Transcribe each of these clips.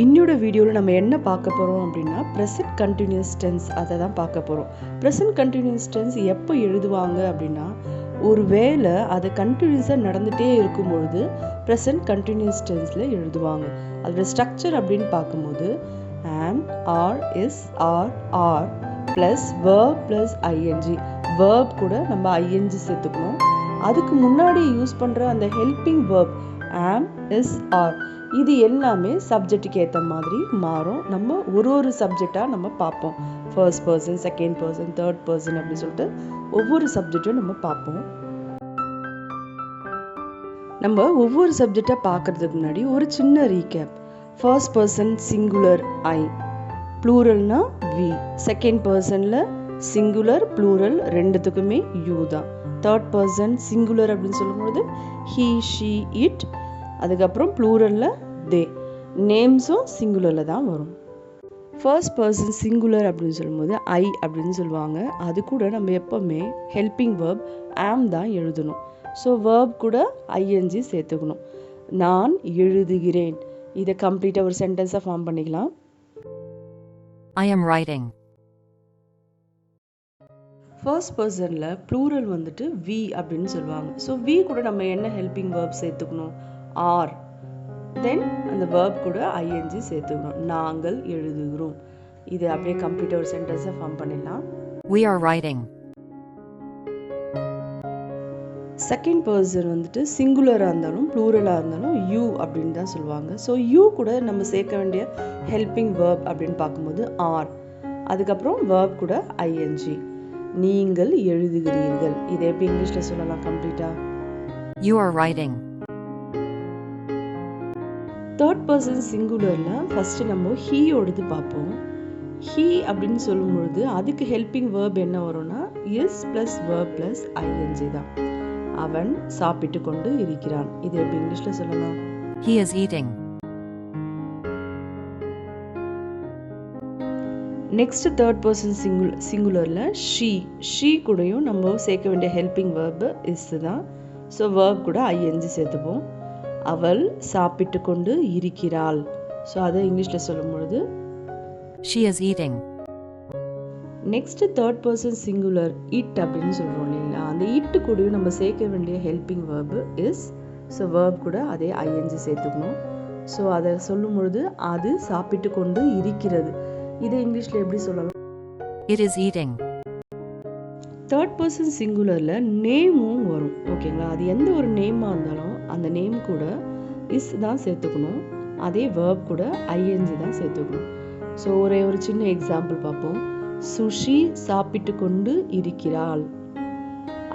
இன்னோட வீடியோவில் நம்ம என்ன பார்க்க போகிறோம் அப்படின்னா ப்ரெசன்ட் கண்டினியூஸ் டென்ஸ் அதை தான் பார்க்க போகிறோம் ப்ரெசன்ட் கண்டினியூஸ் டென்ஸ் எப்போ எழுதுவாங்க அப்படின்னா ஒரு வேலை அது கண்டினியூஸாக நடந்துகிட்டே இருக்கும் பொழுது ப்ரெசன்ட் கண்டினியூஸ் டென்ஸில் எழுதுவாங்க. அதோட ஸ்ட்ரக்சர் அப்படின்னு பார்க்கும்போது am are is are are plus verb plus ING verb கூட நம்ம ஐஎன்ஜி சேர்த்துக்கணும். அதுக்கு முன்னாடி யூஸ் பண்ணுற அந்த helping verb am is are இது எல்லாமே சப்ஜெக்ட்டுக்கு ஏற்ற மாதிரி மாறும். நம்ம ஒரு ஒரு சப்ஜெக்டாக நம்ம பார்ப்போம். First person second person third person அப்படின்னு சொல்லிட்டு ஒவ்வொரு சப்ஜெக்டும் நம்ம பார்ப்போம். நம்ம ஒவ்வொரு சப்ஜெக்டாக பார்க்கறதுக்கு முன்னாடி ஒரு சின்ன recap first person singular I ப்ளூரல்னா we second பர்சனில் சிங்குலர் ப்ளூரல் ரெண்டுத்துக்குமே யூ தான். தேர்ட் பர்சன் சிங்குலர் அப்படின்னு சொல்லும்பொழுது ஹீ ஷீ இட் அதுக்கப்புறம் ப்ளூரலில் தே நேம்ஸும் சிங்குலரில் தான் வரும். ஃபர்ஸ்ட் பர்சன் சிங்குலர் அப்படின்னு சொல்லும்போது ஐ அப்படின்னு சொல்லுவாங்க. அது கூட நம்ம எப்போவுமே ஹெல்பிங் வேர்ப் ஆம் தான் எழுதணும். ஸோ வேர்ப் கூட ஐஎன்ஜி சேர்த்துக்கணும். நான் எழுதுகிறேன். இதை கம்ப்ளீட்டாக ஒரு சென்டென்ஸாக ஃபார்ம் பண்ணிக்கலாம். I am writing. ஃபர்ஸ்ட் பர்சனில் ப்ளூரல் வந்துட்டு வி அப்படின்னு சொல்லுவாங்க. ஸோ வி கூட நம்ம என்ன ஹெல்பிங் வேர்ப் சேர்த்துக்கணும்? ஆர் தென் அந்த வேர்ப் கூட ஐஎன்ஜி சேர்த்துக்கணும் நாங்கள் எழுதுகிறோம். இது அப்படியே கம்ப்ளீட்டாக ஒரு சென்டென்ஸை ஃபார்ம் பண்ணிடலாம். We are writing. Second person வந்துட்டு சிங்குலராக இருந்தாலும் ப்ளூரலாக இருந்தாலும் யூ அப்படின்னு தான் சொல்லுவாங்க. ஸோ யூ கூட நம்ம சேர்க்க வேண்டிய ஹெல்பிங் வேர்ப் அப்படின்னு பார்க்கும்போது ஆர் அதுக்கப்புறம் வேர்ப் கூட ஐஎன்ஜி நீங்கள் எழுதுகிறீர்கள். இதை எப்படி இங்கிலீஷில் சொல்லலாம் கம்ப்ளீட்டாக You are writing. Third person சிங்குலரில் first நம்ம ஹீயோடது பார்ப்போம். ஹீ அப்படின்னு சொல்லும்பொழுது அதுக்கு ஹெல்பிங் வேர்ப் என்ன வரும்னா is plus verb plus ING தான். அவன் சாப்பிட்டு கொண்டு இருக்கிறான். இது எப்படி இங்கிலீஷில் சொல்லலாம்? He is eating. Next third person single சிங்குலரில் ஷீ ஷீ கூடயும் நம்ம சேர்க்க வேண்டிய ஹெல்பிங் வேர்பு இஸ் தான். ஸோ வேர்ப் கூட ஐஎன்ஜி சேர்த்துப்போம். அவள் சாப்பிட்டு கொண்டு இருக்கிறாள். ஸோ அதை இங்கிலீஷில் சொல்லும் பொழுது She is eating. Next third person singular it அப்படின்னு சொல்கிறோம் இல்லைங்களா? அந்த இட்டு கூடயும் நம்ம சேர்க்க வேண்டிய helping verb is so verb கூட அதே ஐஎன்ஜி சேர்த்துக்கணும். ஸோ அதை சொல்லும் பொழுது அது சாப்பிட்டு கொண்டு இருக்கிறது. இதை இங்கிலீஷில் எப்படி சொல்லலாம்? It is eating. Third person சிங்குலரில் நேமும் வரும் ஓகேங்களா அது எந்த ஒரு நேமாக இருந்தாலும் அந்த நேம் கூட இஸ் தான் சேர்த்துக்கணும். அதே வேர்ப் கூட ஐஎன்ஜி தான் சேர்த்துக்கணும். ஸோ ஒரே ஒரு சின்ன எக்ஸாம்பிள் பார்ப்போம். சுஷி சாப்பிட்டு கொண்டு இருக்கிறாள்.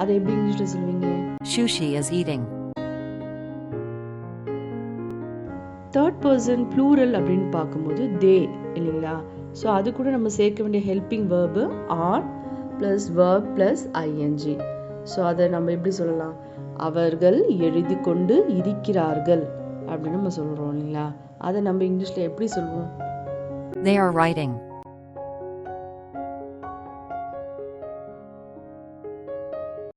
அதை எப்படி இங்கிலீஷில் சொல்லுவீங்க Shushi is eating. Third person plural அப்படின்னு பார்க்கும்போது தே இல்லைங்களா? ஸோ அது கூட நம்ம சேர்க்க வேண்டிய helping verb are plus verb plus ING so அதை நம்ம எப்படி சொல்லலாம்? அவர்கள் எழுதி கொண்டு இருக்கிறார்கள் அப்படின்னு நம்ம சொல்கிறோம் இல்லைங்களா அதை நம்ம இங்கிலீஷில் எப்படி சொல்லுவோம் They are writing.